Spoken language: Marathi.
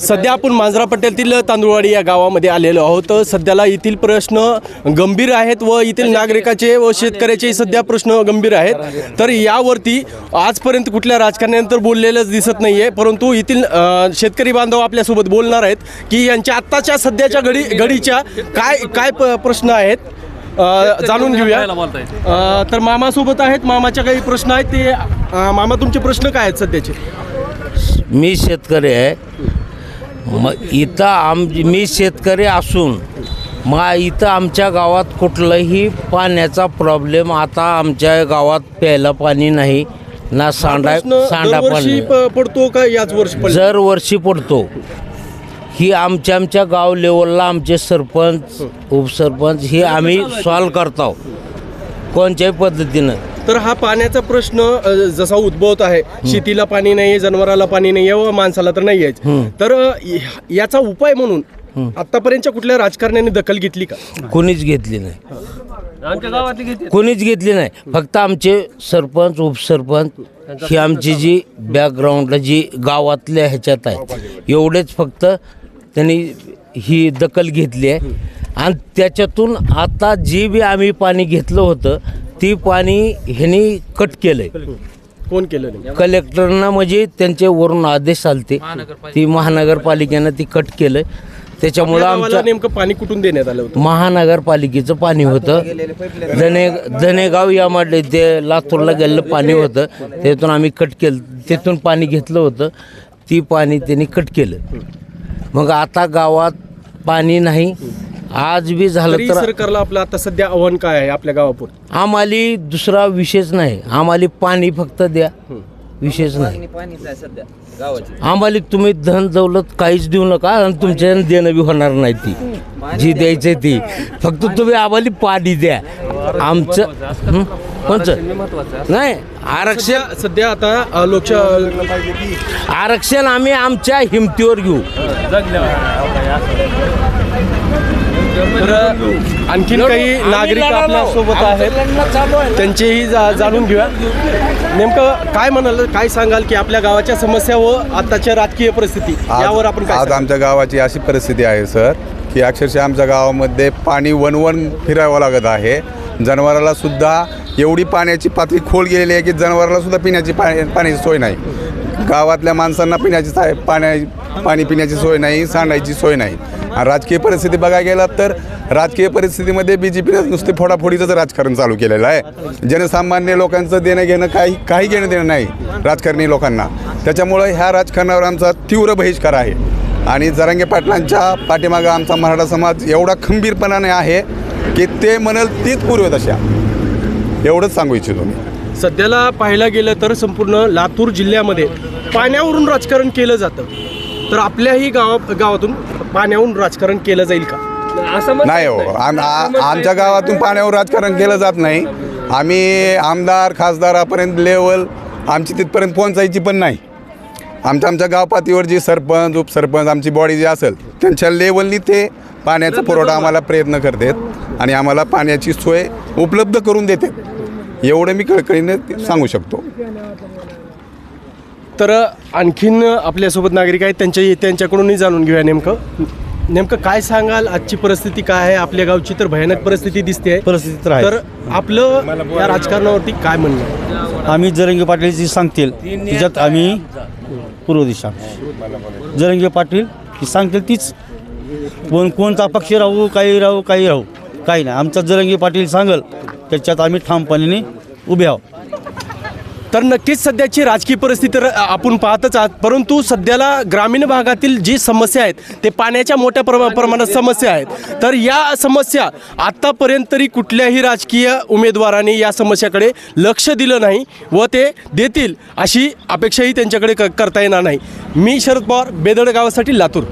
सध्या आपण मांजरा पट्ट्यातील तांदुळवाडी या गावामध्ये आलेलो आहोत. सध्याला येथील प्रश्न गंभीर आहेत व येथील नागरिकाचे व शेतकऱ्याचे सध्या प्रश्न गंभीर आहेत. तर यावरती आजपर्यंत कुठल्या राजकारण्यानंतर बोललेलंच दिसत नाही आहे परंतु येथील शेतकरी बांधव आपल्यासोबत बोलणार आहेत की यांच्या आत्ताच्या सध्याच्या घडी घडीच्या काय काय प- प्रश्न आहेत? जाणून घेऊया. तर मामासोबत आहेत. मामाच्या काही प्रश्न आहेत. ते मामा तुमचे प्रश्न काय आहेत सध्याचे? मी शेतकरी आहे. मग इथं आम मी शेतकरी असून मग इथं आमच्या गावात कुठलंही पाण्याचा प्रॉब्लेम आता आमच्या गावात प्यायला पाणी नाही ना सांडा प्रश्न सांडा दरवर्षी पाणी. प- पडतो का याच वर्षी जर वर्षी पडतो. ही आमच्या आमच्या गाव लेवलला आमचे सरपंच उपसरपंच हे आम्ही सॉल्व करतो कोणत्याही पद्धतीनं. तर हा पाण्याचा प्रश्न जसा उद्भवत आहे शेतीला पाणी नाही जनावराला पाणी नाही व माणसाला तर नाही. तर याचा उपाय म्हणून आतापर्यंतच्या कुठल्या राजकारण्याने दखल घेतली का? कोणीच घेतली नाही. कोणीच घेतली नाही. फक्त आमचे सरपंच उपसरपंच ही आमची जी बॅकग्राऊंड जी गावातल्या ह्याच्यात आहे एवढेच फक्त त्यांनी ही दखल घेतली आहे. आणि त्याच्यातून आता जी बी आम्ही पाणी घेतलं होतं ती पाणी ह्यांनी कट केलंय. कोण केलं नाही कलेक्टरना म्हणजे त्यांचे वरून आदेश आलते ती महानगरपालिकेनं ती कट केलं त्याच्यामुळं गावाला आमच्या नेमकं पाणी कुठून देण्यात आलं होतं? महानगरपालिकेचं पाणी होतं. धने धनेगाव यामध्ये ते लातूरला गेलेलं पाणी होतं. त्यातून आम्ही कट केलं तिथून पाणी घेतलं होतं. ती पाणी त्यांनी कट केलं. मग आता गावात पाणी नाही. आज बी झालं तरी तर सरकारला आपलं आता सध्या आव्हान काय आहे आपल्या गावापूर आम्हाला दुसरा विषयच नाही. आम्हाला पाणी फक्त द्या. विषयच नाही. आम्हाला तुम्ही धन दौलत काहीच देऊ नका आणि तुमच्या देणं बी होणार नाही ती. जी द्यायची ती. फक्त तुम्ही आम्हाला पाणी द्या. आमचं हं? कोणचं? नाही आरक्षण सध्या सध्या आता अ, लोकसभा आरक्षण आम्ही आमच्या हिमतीवर घेऊ. तर आणखीन काही नागरिक आपल्यासोबत आहेत. त्यांचेही जा- जाणून घेऊया. नेमकं काय म्हणाल काय सांगाल की आपल्या गावाच्या समस्या व आताच्या राजकीय परिस्थिती यावर आपण काय आज? आमच्या गावाची अशी परिस्थिती आहे सर की अक्षरशः आमच्या गावामध्ये पाणी वन वन फिरावं लागत आहे. जनावराला सुद्धा एवढी पाण्याची पातळी खोल गेलेली आहे की जनावराला सुद्धा पिण्याची पाणी पाण्याची सोय नाही. गावातल्या माणसांना पिण्याची पाण्या पाणी पिण्याची सोय नाही सांडायची सोय नाही. राजकीय परिस्थिती बघायला गेलात तर राजकीय परिस्थितीमध्ये बी जे पीनं नुसते फोडाफोडीचंच राजकारण चालू केलेलं आहे. जनसामान्य लोकांचं देणं घेणं काही काही घेणं देणं नाही राजकारणी लोकांना. त्याच्यामुळं ह्या राजकारणावर आमचा तीव्र बहिष्कार आहे. आणि जरांगे पाटलांच्या पाठीमागं आमचा मराठा समाज एवढा खंबीरपणाने आहे की ते म्हणल तीच पूर्वदशा एवढंच सांगू इच्छितो मी. सध्याला पाहायला गेलं तर संपूर्ण लातूर जिल्ह्यामध्ये पाण्यावरून राजकारण केलं जातं. तर आपल्याही गावा गावातून पाण्यावरून राजकारण केलं जाईल का? नाही हो. आम आ- आमच्या गावातून पाण्यावर राजकारण केलं जात नाही. आम्ही आमदार खासदारापर्यंत लेवल आमची तिथपर्यंत पोहोचायची पण नाही. आमच्या आमच्या गाव पातळीवर जी सरपंच उपसरपंच आमची बॉडी जी असेल त्यांच्या लेवलनी ते पाण्याचा पुरवठा आम्हाला प्रयत्न करतात आणि आम्हाला पाण्याची सोय उपलब्ध करून देतात. एवढं मी कळकळीने सांगू शकतो. तर आणखीन आपल्यासोबत नागरिक आहेत. त्यांच्या त्यांच्याकडूनही जाणून घेऊया नेमकं. नेमकं काय सांगाल? आजची परिस्थिती काय आहे? आपल्या गावची तर भयानक परिस्थिती दिसते परिस्थिती तर आहे. तर आपलं या राजकारणावरती काय म्हणणं? आम्ही जरंगे पाटील जी सांगतील त्याच्यात आम्ही पूर्व दिशा. जरंगे पाटील ती सांगतील तीच. कोण कोणता पक्ष राहू काही राहू काही राहू काही नाही. आमचा जरंगे पाटील सांगल त्याच्यात आम्ही ठामपणाने उभे आहोत. तर नक्कीच सध्याची राजकीय परिस्थिती तर आपण पाहतच आहात. परंतु सध्याला ग्रामीण भागातील जी समस्या आहेत ते पाण्याच्या मोठ्या प्रमा प्रमाणात समस्या आहेत. तर या समस्या आत्तापर्यंत तरी कुठल्याही राजकीय उमेदवारांनी या समस्याकडे लक्ष दिलं नाही व ते देतील अशी अपेक्षाही त्यांच्याकडे क करता येणार नाही. मी शरद पवार बेदड गावासाठी लातूर.